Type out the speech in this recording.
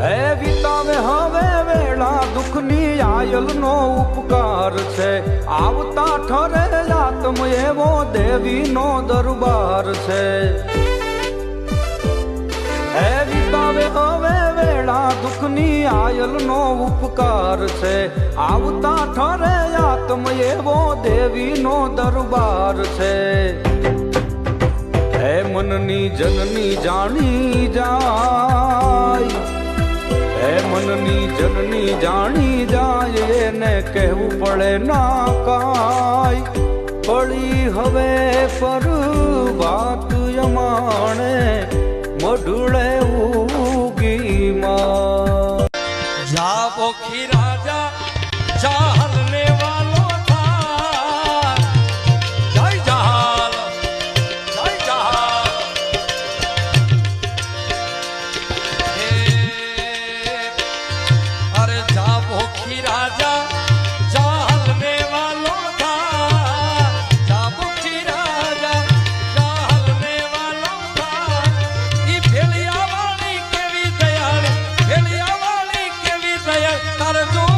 હે વિતાવે હવે વેળા દુઃખની આયલ નો ઉપકાર છે. આવતા ઠરે આત્મ એવો દેવી નો દરબાર છે. હે વિતાવે હવે વેળા દુઃખની આયલ નો ઉપકાર છે. આવતા ઠરે આત્મ એવો દેવી નો દરબાર છે. હે મનની જનની જાણી જા. જનની જાણી જાય એને કહેવું પડે ના કાય પડી હવે ફરું વાત યમાણે મઢુળે ઉગી માં જા પોખી રાજા ચાલ લેવા para todos.